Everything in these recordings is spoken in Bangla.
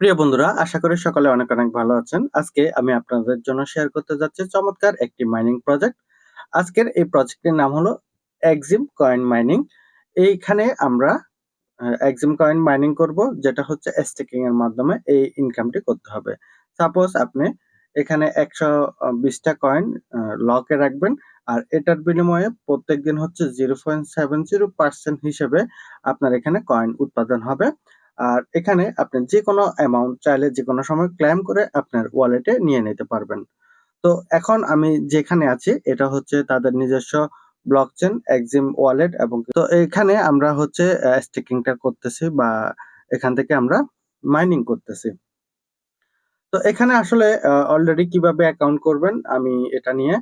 প্রিয় বন্ধুরা, আশা করি সকলে অনেক অনেক ভালো আছেন। আজকে আমি আপনাদের জন্য শেয়ার করতে যাচ্ছি চমৎকার একটি মাইনিং প্রজেক্ট আজকের এই প্রজেক্টের নাম হলো এক্সিম কয়েন মাইনিং এইখানে আমরা এক্সিম কয়েন মাইনিং করব, যেটা হচ্ছে স্টেকিং এর মাধ্যমে এই ইনকামটি করতে হবে। সাপোজ আপনি এখানে একশো বিশটা কয়েন লকে রাখবেন, আর এটার বিনিময়ে প্রত্যেক দিন হচ্ছে zero point seven zero percent হিসেবে আপনার এখানে কয়েন উৎপাদন হবে। আর এখানে আপনি যে কোনো অ্যামাউন্ট চাইলে যে কোনো সময় ক্লেম করে আপনার ওয়ালেটে নিয়ে নিতে পারবেন। তো এখন আমি যেখানে আছি, এটা হচ্ছে তাদের নিজস্ব ব্লকচেন এক্সিম ওয়ালেট এবং তো এখানে আমরা হচ্ছে স্টেকিংটা করতেছি বা এখান থেকে আমরা মাইনিং করতেছি। তো এখানে আসলে অলরেডি কীভাবে অ্যাকাউন্ট করবেন, আমি এটা নিয়ে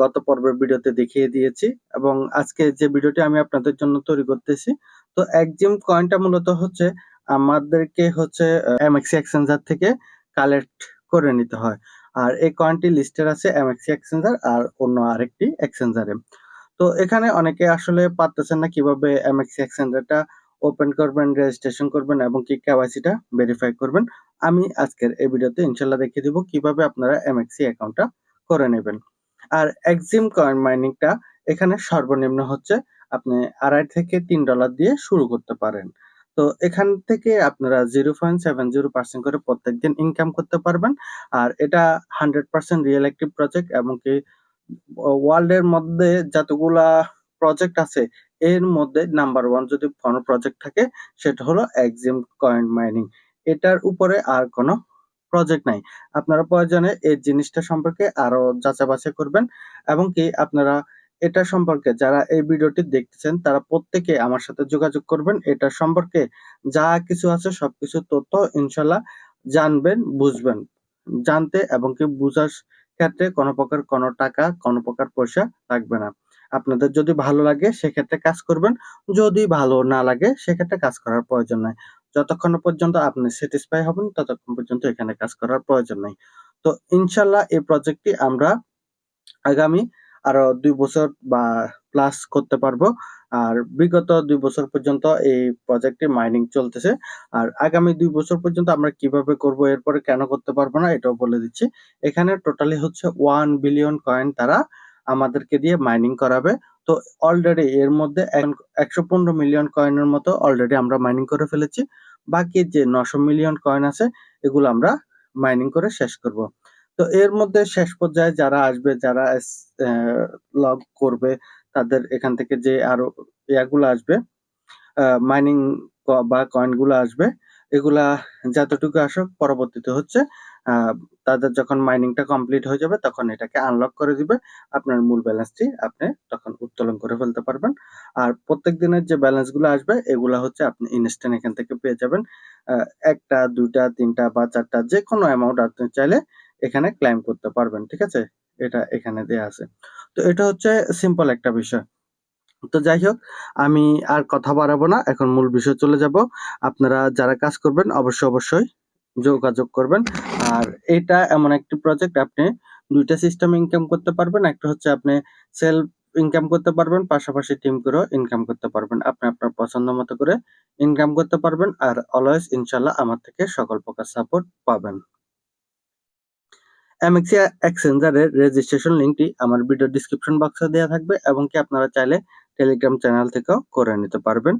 গত পর্বের ভিডিওতে দেখিয়ে দিয়েছি এবং আজকে যে ভিডিওটি আমি আপনাদের জন্য তৈরি করতেছি, তো একজিম কয়েনটা মূলত হচ্ছে আমাদেরকে হচ্ছে এমএক্সি এক্সচেঞ্জার থেকে কালেক্ট করে নিতে হয়। আর এই কয়েনটি লিস্টের আছে এমএক্সি এক্সচেঞ্জার আর অন্য আরেকটি এক্সচেঞ্জারে তো এখানে অনেকে আসলে পারতেছেন না কীভাবে এমএক্সি এক্সচেঞ্জারটা ওপেন করবেন রেজিস্ট্রেশন করবেন এবং কি কেওয়াইসিটা ভেরিফাই করবেন। আমি আজকের এই ভিডিওতে ইনশাল্লাহ দেখিয়ে দিব কীভাবে আপনারা এমএক্সি অ্যাকাউন্টটা করে নেবেন। আর এক্সিম কয়েন মাইনিংটা এখানে সর্বনিম্ন হচ্ছে আপনি আড়াই থেকে তিন ডলার দিয়ে শুরু করতে পারেন। তো এখান থেকে আপনারা zero point seven zero percent করে প্রত্যেকদিন ইনকাম করতে পারবেন। আর এটা হান্ড্রেড পার্সেন্ট রিয়েল একটি প্রজেক্ট এবং কি ওয়ার্ল্ডের মধ্যে যতগুলা প্রজেক্ট আছে, এর মধ্যে নাম্বার ওয়ান যদি কোনো প্রজেক্ট থাকে, সেটা হলো এক্সিম কয়েন মাইনিং এটার উপরে আর কোনো প্রজেক্ট নাই। আপনারা প্রয়োজনে এই জিনিসটা সম্পর্কে আরও যাচাই বাছাই করবেন এবং কি আপনারা এটা সম্পর্কে যারা এই ভিডিওটি দেখতেছেন, তারা প্রত্যেকে আমার সাথে যোগাযোগ করবেন। এটা সম্পর্কে যা কিছু আছে, সবকিছু তথ্য ইনশাল্লাহ জানবেন, বুঝবেন। জানতে এবং কি বুঝার ক্ষেত্রে কোনো প্রকার কোনো টাকা, কোনো প্রকার পয়সা লাগবে না। আপনাদের যদি ভালো লাগে, সেক্ষেত্রে কাজ করবেন। যদি ভালো না লাগে, সেক্ষেত্রে কাজ করার প্রয়োজন নাই। যতক্ষণ পর্যন্ত আপনি স্যাটিসফাই হবেন, ততক্ষণ পর্যন্ত এখানে কাজ করার প্রয়োজন নাই। তো ইনশাল্লাহ এই প্রজেক্টটি আমরা আগামী আরও দুই বছর বা প্লাস করতে পারব। আর বিগত দুই বছর পর্যন্ত এই প্রজেক্টে মাইনিং চলতেছে। আর আগামী দুই বছর পর্যন্ত আমরা কীভাবে করব, এরপরে কেন করতে পারব না, এটাও বলে দিচ্ছি। এখানে টোটালি হচ্ছে ওয়ান বিলিয়ন কয়েন তারা আমাদেরকে দিয়ে মাইনিং করাবে। তো অলরেডি এর মধ্যে একশো পনেরো মিলিয়ন কয়েনের মতো অলরেডি আমরা মাইনিং করে ফেলেছি। বাকি যে নশো মিলিয়ন কয়েন আছে, এগুলো আমরা মাইনিং করে শেষ করব। তো এর মধ্যে শেষ পর্যায়ে যারা আসবে, যারা লগ করবে, তাদের এখান থেকে যে আরও ইয়াগুলো আসবে মাইনিং বা কয়েনগুলো আসবে, এগুলা যতটুকু আসুক পরবর্তীতে হচ্ছে তাদের যখন মাইনিংটা কমপ্লিট হয়ে যাবে, তখন এটাকে আনলক করে দিবে। আপনার মূল ব্যালেন্সটি আপনি তখন উত্তোলন করে ফেলতে পারবেন। আর প্রত্যেক দিনের যে ব্যালেন্সগুলো আসবে, এগুলা হচ্ছে আপনি ইনস্ট্যান্ট এখান থেকে পেয়ে যাবেন। একটা, দুইটা, তিনটা বা চারটা যে কোনো অ্যামাউন্ট আপনি চাইলে এখানে ক্লাইম করতে পারবেন, ঠিক আছে? এটা এখানে দেয়া আছে। তো এটা হচ্ছে সিম্পল একটা বিষয়। তো যাই হোক, আমি আর কথা বাড়াবো না, এখন মূল বিষয় চলে যাব। আপনারা যারা কাজ করবেন, অবশ্যই অবশ্যই যোগাযোগ করবেন। আর এটা এমন একটি প্রজেক্ট আপনি দুইটা সিস্টেম ইনকাম করতে পারবেন। একটা হচ্ছে আপনি সেলফ ইনকাম করতে পারবেন, পাশাপাশি টিম করেও ইনকাম করতে পারবেন। আপনি আপনার পছন্দ মতো করে ইনকাম করতে পারবেন। আর অলওয়েজ ইনশাল্লাহ আমার থেকে সকল প্রকার সাপোর্ট পাবেন। এমএক্সি এক্সচেঞ্জারের রেজিস্ট্রেশন লিঙ্কটি আমার ভিডিও ডিসক্রিপশন বক্সে দেওয়া থাকবে এবং কি আপনারা চাইলে টেলিগ্রাম চ্যানেল থেকেও করে নিতে পারবেন।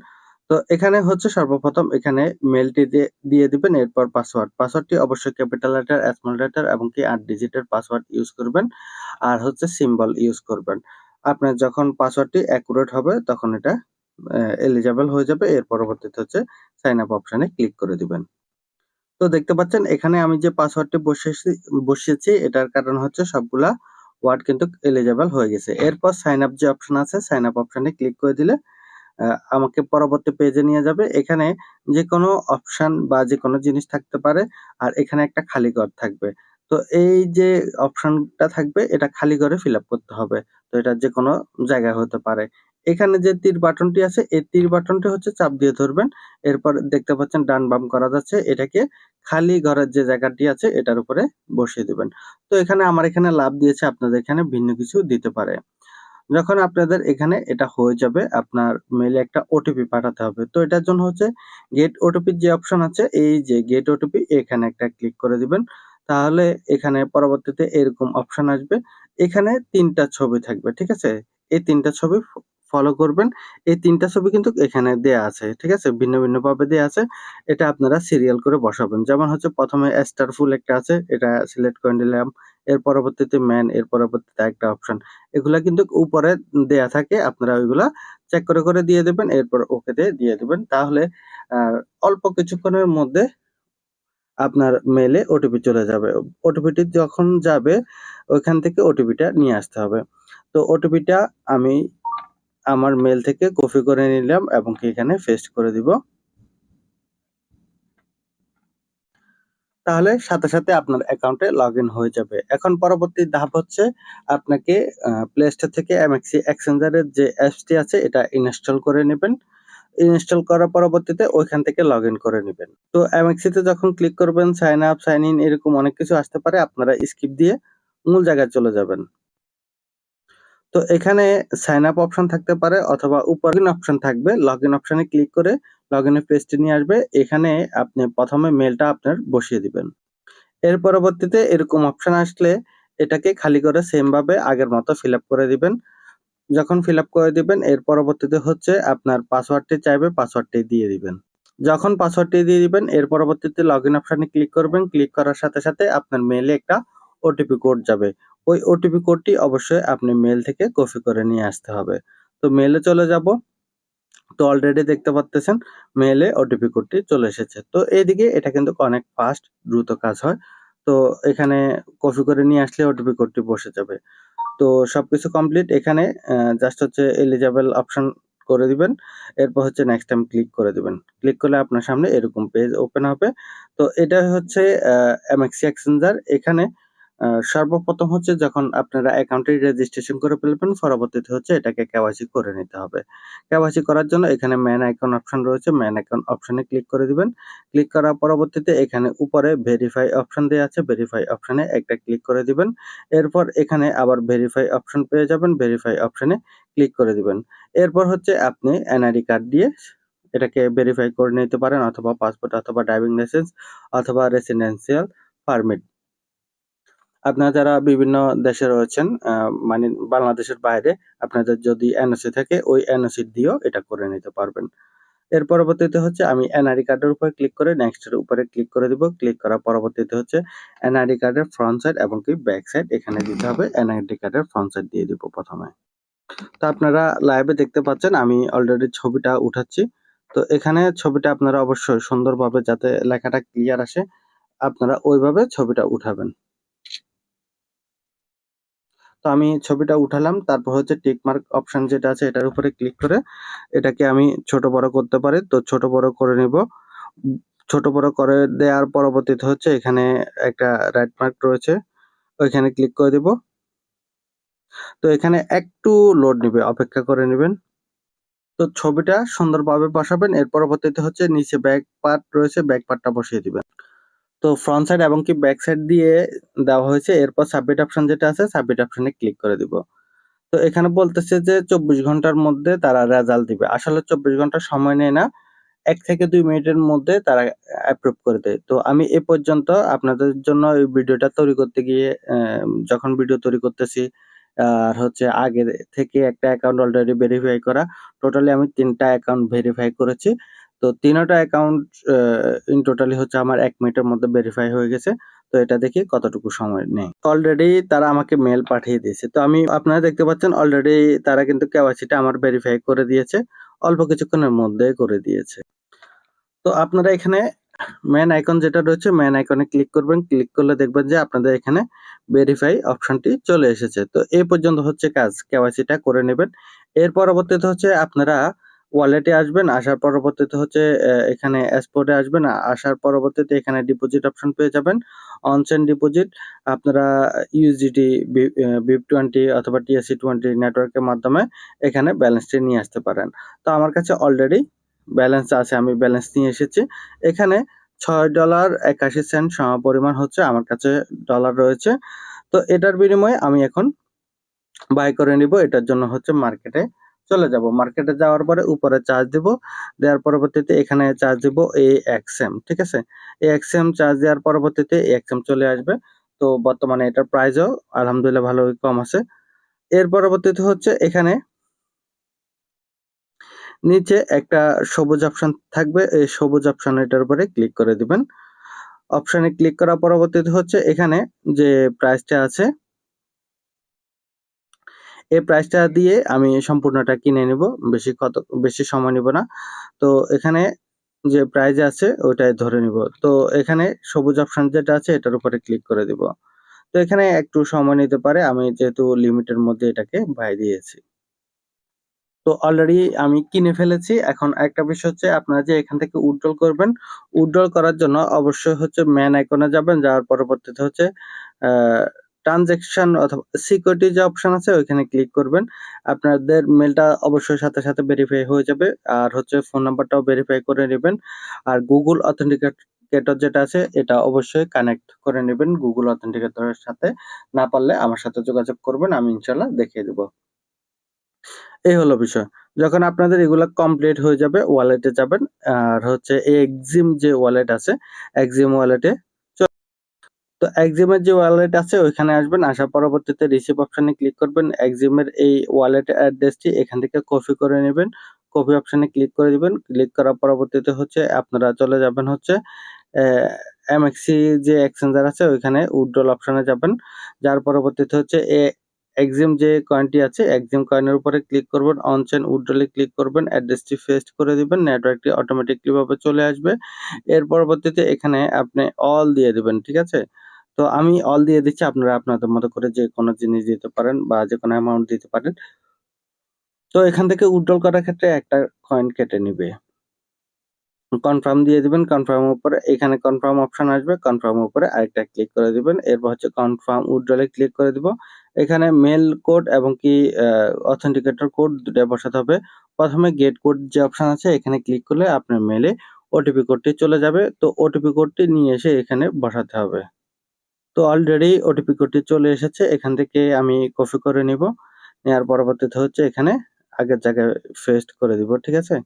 তো এখানে হচ্ছে সর্বপ্রথম এখানে মেলটি দিয়ে দিবেন, এরপর পাসওয়ার্ড পাসওয়ার্ডটি অবশ্যই ক্যাপিটাল লেটার স্মল লেটার এবং কি আট ডিজিটের পাসওয়ার্ড ইউজ করবেন আর হচ্ছে সিম্বল ইউজ করবেন। আপনার যখন পাসওয়ার্ডটি অ্যাকুরেট হবে তখন এটা এলিজেবল হয়ে যাবে। এর পরবর্তীতে হচ্ছে সাইন আপ অপশনে ক্লিক করে দিবেন। তো দেখতে পাচ্ছেন, এখানে আমি যে পাসওয়ার্ডটি বসিয়েছি বসিয়েছি, এটার কারণ হচ্ছে সবগুলা ওয়ার্ড কিন্তু এলিজেবল হয়ে গেছে। এরপর সাইন আপ যে অপশন আছে সাইন আপ অপশনে ক্লিক করে দিলে আমাকে পরবর্তী পেজে নিয়ে যাবে। এখানে যে কোনো অপশন বা যে কোনো জিনিস থাকতে পারে, আর এখানে একটা খালি ঘর থাকবে। তো এই যে অপশনটা থাকবে, এটা খালি ঘরে ফিল করতে হবে। তো এটা যে কোনো জায়গায় হতে পারে। এখানে যে তীর বাটনটি আছে, এই তীর বাটনটি হচ্ছে চাপ দিয়ে ধরবেন। এরপর দেখতে পাচ্ছেন ডান বাম করা যাচ্ছে, এটাকে খালি ঘরের যে জায়গাটি আছে, এটার উপরে বসিয়ে দিবেন। তো এখানে আমার এখানে লাভ দিয়েছে, আপনাদের এখানে ভিন্ন কিছু দিতে পারে। যখন আপনাদের এখানে এটা হয়ে যাবে, আপনার মেলে একটা ওটিপি পাঠাতে হবে। তো এটার জন্য হচ্ছে গেট ওটিপির যে অপশন আছে, এই যে গেট ওটিপি এখানে একটা ক্লিক করে দিবেন। তাহলে এখানে পরবর্তীতে এরকম অপশন আসবে। এখানে তিনটা ছবি থাকবে, ঠিক আছে? এই তিনটা ছবি ফলো করবেন। এই তিনটা ছবি কিন্তু এখানে দেয়া আছে, ঠিক আছে? ভিন্ন ভিন্ন ভাবে দেয়া আছে। এটা আপনারা সিরিয়াল করে বসাবেন। যেমন হচ্ছে প্রথমে স্টার ফুল একটা আছে, এটা সিলেক্ট করে নিলাম। এর পরবর্তীতে ম্যান এর পরবর্তীতে একটা অপশন এগুলা কিন্তু উপরে দেয়া থাকে, আপনারা ওইগুলা চেক করে করে দিয়ে দেবেন, এরপর ওকে দিয়ে দিয়ে দেবেন। তাহলে অল্প কিছুক্ষণের মধ্যে আপনার মেলে ওটিপি চলে যাবে। ওটিপিটি যখন যাবে, ওইখান থেকে ওটিপিটা নিয়ে আসতে হবে। তো ওটিপিটা আমি আমার মেল থেকে কপি করে নিলাম এবং কি এখানে পেস্ট করে দিব। তাহলে সাথে সাথে আপনার অ্যাকাউন্টে লগ হয়ে যাবে। এখন পরবর্তী ধাপ হচ্ছে আপনাকে প্লে স্টোর থেকে এমএক্সি এক্সচেঞ্জারের যে অ্যাপসটি আছে, এটা ইনস্টল করে নেবেন। ইনস্টল করার পরবর্তীতে ওইখান থেকে লগ করে নেবেন। তো এমএক্সি তে যখন ক্লিক করবেন সাইন আপ সাইন ইন এরকম অনেক কিছু আসতে পারে, আপনারা স্কিপ দিয়ে মূল জায়গায় চলে যাবেন। তো এখানে সাইন আপ অপশন থাকতে পারে অথবা উপর অপশন থাকবে। লগ ইন অপশনে ক্লিক করে লগ ইনের পেজটি নিয়ে আসবে। এখানে আপনি প্রথমে মেলটা আপনার বসিয়ে দিবেন। এর পরবর্তীতে এরকম অপশন আসলে এটাকে খালি করে সেম ভাবে আগের মতো ফিল করে দিবেন। যখন ফিল করে দিবেন, এর পরবর্তীতে হচ্ছে আপনার পাসওয়ার্ডটি চাইবে পাসওয়ার্ডটি দিয়ে দিবেন। যখন পাসওয়ার্ডটি দিয়ে দিবেন, এর পরবর্তীতে লগ ইন অপশনে ক্লিক করবেন। ক্লিক করার সাথে সাথে আপনার মেইলে একটা ওটিপি কোড যাবে। ওই ওটিপি কোডটি অবশ্যই আপনি মেল থেকে কপি করে নিয়ে আসতে হবে। তো মেলে চলে যাব। তো অলরেডি দেখতে পাচ্তেছেন মেলে ওটিপি কোডটি চলে এসেছে। তো এইদিকে এটা কিন্তু অনেক ফাস্ট দ্রুত কাজ হয়। তো এখানে কপি করে নিয়ে আসলে ওটিপি কোডটি বসে যাবে। তো সবকিছু কমপ্লিট এখানে জাস্ট হচ্ছে এলিজেবল অপশন করে দিবেন। এরপর হচ্ছে নেক্সট টাইম ক্লিক করে দিবেন। ক্লিক করলে আপনার সামনে এরকম পেজ ওপেন হবে। তো এটা হচ্ছে এমএক্সি এক্সচেঞ্জার এখানে সর্বপ্রথম হচ্ছে যখন আপনারা অ্যাকাউন্টে রেজিস্ট্রেশন করে ফেলবেন, পরবর্তীতে হচ্ছে এটাকে কেওয়াইসি করে নিতে হবে। কেওয়াইসি করার জন্য এখানে ম্যান আইকন অপশন রয়েছে ম্যান আইকন অপশনে ক্লিক করে দিবেন। ক্লিক করার পরবর্তীতে এখানে উপরে ভেরিফাই অপশন দেওয়া আছে ভেরিফাই অপশনে একটা ক্লিক করে দিবেন। এরপর এখানে আবার ভেরিফাই অপশন পেয়ে যাবেন ভেরিফাই অপশনে ক্লিক করে দিবেন। এরপর হচ্ছে আপনি এনআইডি কার্ড দিয়ে এটাকে ভেরিফাই করে নিতে পারেন, অথবা পাসপোর্ট অথবা ড্রাইভিং লাইসেন্স অথবা রেসিডেন্সিয়াল পারমিট আপনারা যারা বিভিন্ন দেশে রয়েছেন মানে বাংলাদেশের বাইরে, আপনাদের যদি এনওসি থাকে, ওই এনওসি দিয়েও এটা করে নিতে পারবেন। এর পরবর্তীতে হচ্ছে আমি এনআইডি কার্ডের উপরে ক্লিক করে নেক্সট এর উপরে ক্লিক করে দিব। ক্লিক করার পরবর্তীতে হচ্ছে এনআইডি কার্ডের ফ্রন্ট সাইড এবং কি ব্যাক সাইড এখানে দিতে হবে। এনআইডি কার্ডের ফ্রন্ট সাইড দিয়ে দিব প্রথমে। তো আপনারা লাইভে দেখতে পাচ্ছেন, আমি অলরেডি ছবিটা উঠাচ্ছি। তো এখানে ছবিটা আপনারা অবশ্যই সুন্দরভাবে যাতে লেখাটা ক্লিয়ার আসে, আপনারা ওইভাবে ছবিটা উঠাবেন। তো আমি ছবিটা উঠালাম, তারপর হচ্ছে টিক মার্ক অপশন যেটা আছে এটার উপরে ক্লিক করে এটাকে আমি ছোট বড় করতে পারি। তো ছোট বড় করে নিব। ছোট বড় করে দেওয়ার পরবর্তীতে হচ্ছে এখানে একটা রাইট মার্ক রয়েছে, ওইখানে ক্লিক করে দিব। তো এখানে একটু লোড নিবে, অপেক্ষা করে নেবেন। তো ছবিটা সুন্দরভাবে বসাবেন, এর পরবর্তীতে হচ্ছে নিচে ব্যাক পার্ট রয়েছে ব্যাক পার্টটা বসিয়ে দিবেন। তো ফ্রন্ট সাইড এবং কি ব্যাক সাইড দিয়ে দেওয়া হয়েছে, এরপর সাবমিট অপশন যেটা আছে সাবমিট অপশনে ক্লিক করে দিব। তো এখানে বলতেছে যে চব্বিশ ঘণ্টার মধ্যে তারা রেজাল্ট দিবে। আসলে চব্বিশ ঘণ্টা সময় নেয় না, এক থেকে দুই মিনিটের মধ্যে তারা অ্যাপ্রুভ করে দেয়। তো আমি এ পর্যন্ত আপনাদের জন্য এই ভিডিওটা তৈরি করতে গিয়ে যখন ভিডিও তৈরি করতেছি, আর হচ্ছে আগে থেকে একটা অ্যাকাউন্ট অলরেডি ভেরিফাই করা টোটালি আমি তিনটা অ্যাকাউন্ট ভেরিফাই করেছি। তো তিনটা অ্যাকাউন্ট ইন টোটালি হচ্ছে আমার এক মিনিটের মধ্যে ভেরিফাই হয়ে গেছে। তো এটা দেখি কতটুকু সময় নেই অলরেডি তারা আমাকে মেল পাঠিয়ে দিয়েছে। তো আমি, আপনারা দেখতে পাচ্ছেন অলরেডি তারা কিন্তু কেওয়াইসিটা আমার ভেরিফাই করে দিয়েছে। অল্প কিছুক্ষণের মধ্যে করে দিয়েছে। তো আপনারা এখানে ম্যান আইকন যেটা রয়েছে ম্যান আইকনে ক্লিক করবেন। ক্লিক করলে দেখবেন যে আপনাদের এখানে ভেরিফাই অপশনটি চলে এসেছে। তো এই পর্যন্ত হচ্ছে কাজ। কেওয়াইসিটা করে নেবেন। এর পরবর্তীতে হচ্ছে আপনারা ওয়ালেটে আসবেন, আসার পরবর্তীতে হচ্ছে এখানে এসপোর্টে আসবেন আসার পরবর্তীতে এখানে ডিপোজিট অপশন পেয়ে যাবেন। অনচেন ডিপোজিট আপনারা ইউজিডি বিপ টোয়েন্টি অথবা টিএসসি টোয়েন্টি নেটওয়ার্কের মাধ্যমে এখানে ব্যালেন্সটি নিয়ে আসতে পারেন। তো আমার কাছে অলরেডি ব্যালেন্স আছে, আমি ব্যালেন্স নিয়ে এসেছি। এখানে ছয় ডলার একাশি সেন্ট সম পরিমাণ হচ্ছে আমার কাছে ডলার রয়েছে। তো এটার বিনিময়ে আমি এখন বাই করে নিব, এটার জন্য হচ্ছে মার্কেটে চলে যাব। মার্কেটে যাওয়ার পরে উপরে চার্জ দিব, দেওয়ার পরবর্তীতে এখানে চার্জ দিব এই এক্সএম ঠিক আছে? এই এক্সএম চার্জ দেওয়ার পরবর্তীতে এ এক্সএম চলে আসবে। তো বর্তমানে এটার প্রাইসও আলহামদুলিল্লাহ ভালোই কম আছে। এর পরবর্তীতে হচ্ছে এখানে নিচে একটা সবুজ অপশন থাকবে, এই সবুজ অপশন এটার উপরে ক্লিক করে দিবেন। অপশনে ক্লিক করার পরবর্তীতে হচ্ছে এখানে যে প্রাইসটা আছে এই প্রাইসটা দিয়ে আমি সম্পূর্ণটা কিনে নিব। বেশি কত, বেশি সময় নিব না। তো এখানে যে প্রাইস আছে, ওইটাই ধরে নিব। তো এখানে সবুজ অপশন যেটা আছে, এটার উপরে ক্লিক করে দিব। তো এখানে একটু সময় নিতে পারে, আমি যেহেতু লিমিটের মধ্যে এটাকে বাই দিয়েছি। তো অলরেডি আমি কিনে ফেলেছি। এখন একটা বিষয় হচ্ছে, আপনারা যে এখান থেকে উইথড্রল করবেন উইথড্রল করার জন্য অবশ্যই হচ্ছে ম্যান আইকনে যাবেন। যাওয়ার পরবর্তীতে হচ্ছে ট্রানজেকশন অথবা সিকিউরিটি যে অপশন আছে, ওইখানে ক্লিক করবেন। আপনাদের মেলটা অবশ্যই সাথে সাথে ভেরিফাই হয়ে যাবে। আর হচ্ছে ফোন নাম্বারটাও ভেরিফাই করে নেবেন। আর গুগল অথেন্টিকেটর যেটা আছে, এটা অবশ্যই কানেক্ট করে নেবেন গুগল অথেন্টিকেটরের সাথে। না পারলে আমার সাথে যোগাযোগ করবেন, আমি ইনশাল্লাহ দেখিয়ে দেবো। এই হলো বিষয়। যখন আপনাদের এগুলো কমপ্লিট হয়ে যাবে ওয়ালেটে যাবেন। আর হচ্ছে এই এক্সিম যে ওয়ালেট আছে এক্সিম ওয়ালেটে তো এক্সিমের যে ওয়ালেট আছে, ওইখানে আসবেন, আসার পরবর্তীতে রিসিভ অপশনে ক্লিক করবেন। এক্সিমের এই ওয়ালেট অ্যাড্রেসটি এখান থেকে কপি করে নেবেন। কপি অপশনে ক্লিক করে দিবেন। ক্লিক করার পরবর্তীতে হচ্ছে আপনারা চলে যাবেন হচ্ছে এমএক্সি যে এক্সচেঞ্জার আছে, ওইখানে উইথড্রল অপশনে যাবেন। যার পরবর্তীতে হচ্ছে এ এক্সিম যে কয়েনটি আছে এক্সিম কয়েনের উপরে ক্লিক করবেন। অন চেন উইথড্রলে ক্লিক করবেন। অ্যাড্রেসটি পেস্ট করে দিবেন। নেটওয়ার্কটি অটোমেটিকলি ভাবে চলে আসবে। এর পরবর্তীতে এখানে আপনি অল দিয়ে দিবেন, ঠিক আছে? তো আমি অল দিয়ে দিচ্ছি, আপনারা আপনাদের মতো করে যে কোনো জিনিস দিতে পারেন বা যে কোনো অ্যামাউন্ট দিতে পারেন। তো এখান থেকে উইথড্রল করার ক্ষেত্রে একটা কয়েন কেটে নিবে। কনফার্ম দিয়ে দিবেন কনফার্ম উপরে এখানে কনফার্ম অপশন আসবে কনফার্ম উপরে আরেকটা ক্লিক করে দিবেন। এরপর হচ্ছে কনফার্ম উইথড্রলে ক্লিক করে দিব। এখানে মেল কোড এবং কি অথেন্টিকেটর কোড দুটো বসাতে হবে। প্রথমে গেট কোড যে অপশন আছে, এখানে ক্লিক করলে আপনার মেলে ওটিপি কোডটি চলে যাবে। তো ওটিপি কোডটি নিয়ে এসে এখানে বসাতে হবে। তো অলরেডি ওটিপি কোডটি চলে এসেছে, এখান থেকে আমি কপি করে নিব। নেওয়ার পরবর্তীতে হচ্ছে এখানে আগের জায়গায় ফেস্ট করে দিব, ঠিক আছে?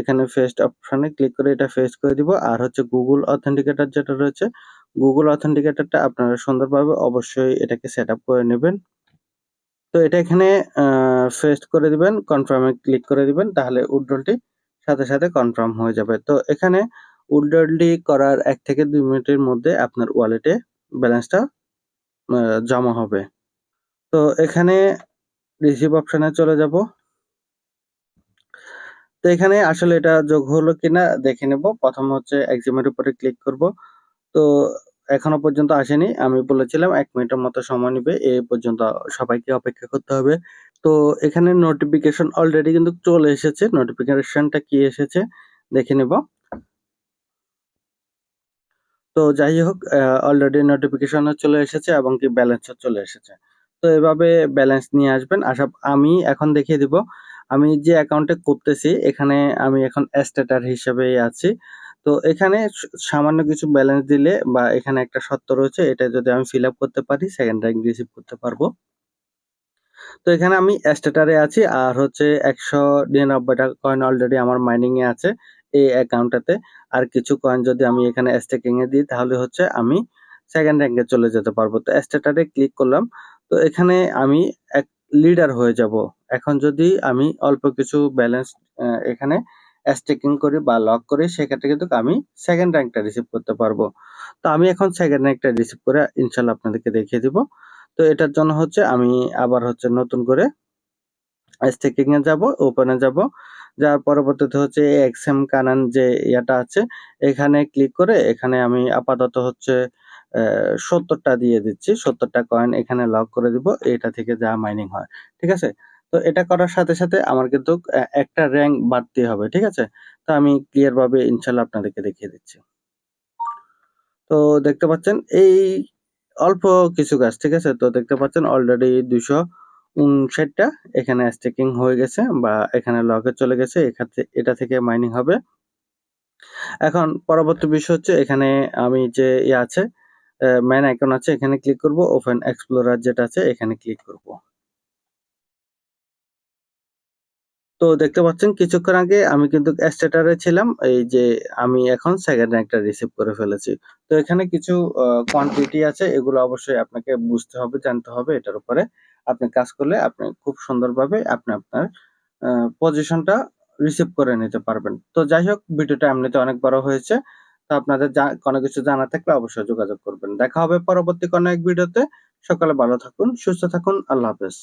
এখানে ফেস্ট অপশানে ক্লিক করে এটা ফেস্ট করে দিব। আর হচ্ছে গুগল অথেন্টিকেটর যেটা রয়েছে গুগল অথেন্টিকেটরটা আপনারা সুন্দরভাবে অবশ্যই এটাকে সেট করে নেবেন। তো এটা এখানে ফেস্ট করে দিবেন কনফার্মে ক্লিক করে দিবেন, তাহলে উইথড্রলটি সাথে সাথে কনফার্ম হয়ে যাবে। তো এখানে উইথড্রলটি করার এক থেকে দুই মিনিটের মধ্যে আপনার ওয়ালেটে ব্যালেন্সটা জমা হবে। তো এখানে রিসিভ অপশনে চলে যাব। তো এখানে আসলে এটা যোগ হলো কিনা দেখে নেব। প্রথম হচ্ছে এক্সিমের উপরে ক্লিক করব। তো এখনও পর্যন্ত আসেনি। আমি বলেছিলাম এক মিনিটের মতো সময় নেবে। এ পর্যন্ত সবাইকে অপেক্ষা করতে হবে। তো এখানে নোটিফিকেশন অলরেডি কিন্তু চলে এসেছে। নোটিফিকেশনটা কি এসেছে দেখে নেব। তো যাই হোক অলরেডি নোটিফিকেশন চলে এসেছে এবং কি ব্যালেন্সও চলে এসেছে। তো এভাবে ব্যালেন্স নিয়ে আসবেন। আশা, আমি এখন দেখিয়ে দিব। আমি যে অ্যাকাউন্টে করতেছি, এখানে আমি এখন স্ট্যাটার হিসেবে আছি। তো এখানে সামান্য কিছু ব্যালেন্স দিলে বা এখানে একটা শর্ত রয়েছে, এটা যদি আমি ফিল করতে পারি সেকেন্ড র্যাঙ্ক রিসিভ করতে পারব। তো এখানে আমি স্ট্যাটারে আছি, আর হচ্ছে একশো নিরানব্বইটা কয়েন অলরেডি আমার মাইনিংয়ে আছে, এই অ্যাকাউন্টটাতে আর কিছু কয়েন যদি আমি এখানে স্টেকিং এ দিই, তাহলে হচ্ছে আমি সেকেন্ড র্যাঙ্কে চলে যেতে পারব। তো স্টেটারে ক্লিক করলাম। তো এখানে আমি এক লিডার হয়ে যাব। এখন যদি আমি অল্প কিছু ব্যালেন্স এখানে স্টেকিং করি বা লক করি, সেক্ষেত্রে কিন্তু আমি সেকেন্ড র্যাঙ্কটা রিসিভ করতে পারব। তো আমি এখন সেকেন্ড র্যাঙ্কটা রিসিভ করে ইনশাল্লাহ আপনাদেরকে দেখিয়ে দিব। তো এটার জন্য হচ্ছে আমি আবার হচ্ছে নতুন করে স্টেকিং এ যাব ওপেনে যাব। যার পরবর্তীতে হচ্ছে এক্সএম কানান যে ইয়াটা আছে, এখানে ক্লিক করে এখানে আমি আপাতত হচ্ছে সত্তরটা দিয়ে দিচ্ছি, সত্তরটা কয়েন এখানে লক করে দিব, এটা থেকে যা মাইনিং হয়, ঠিক আছে? তো এটা করার সাথে সাথে আমার কিন্তু একটা র্যাঙ্ক বাড়তে হবে, ঠিক আছে? তো আমি ক্লিয়ারভাবে ইনশাল্লাহ আপনাদেরকে দেখিয়ে দিচ্ছি। তো দেখতে পাচ্ছেন, এই অল্প কিছু গাছ, ঠিক আছে? তো দেখতে পাচ্ছেন অলরেডি উনষাটটা এখানে স্টেকিং হয়ে গেছে বা এখানে লকে চলে গেছে এখানে এটা থেকে মাইনিং হবে। এখন পরবর্তী বিষয় হচ্ছে এখানে আমি যে ইয়ে আছে ম্যান আইকন আছে, এখানে ক্লিক করব ওপেন এক্সপ্লোরার যেটা আছে, এখানে ক্লিক করব। তো দেখতে পাচ্ছেন, কিছুক্ষণ আগে আমি কিন্তু স্ট্যাটারে ছিলাম, এই যে আমি এখন সেকেন্ড র্যাঙ্কটা রিসিভ করে ফেলেছি। তো এখানে কিছু কোয়ান্টিটি আছে, এগুলো অবশ্যই আপনাকে বুঝতে হবে, জানতে হবে এটার উপরে। আপনি কাজ করলে আপনি খুব সুন্দরভাবে আপনি আপনার পজিশনটা রিসিভ করে নিতে পারবেন। তো যাই হোক ভিডিওটা এমনিতে অনেক বড় হয়েছে। তো আপনাদের কোনো কিছু জানা থাকলে অবশ্যই যোগাযোগ করবেন। দেখা হবে পরবর্তী কোনো এক ভিডিওতে সকালে ভালো থাকুন, সুস্থ থাকুন, আল্লাহ হাফেজ।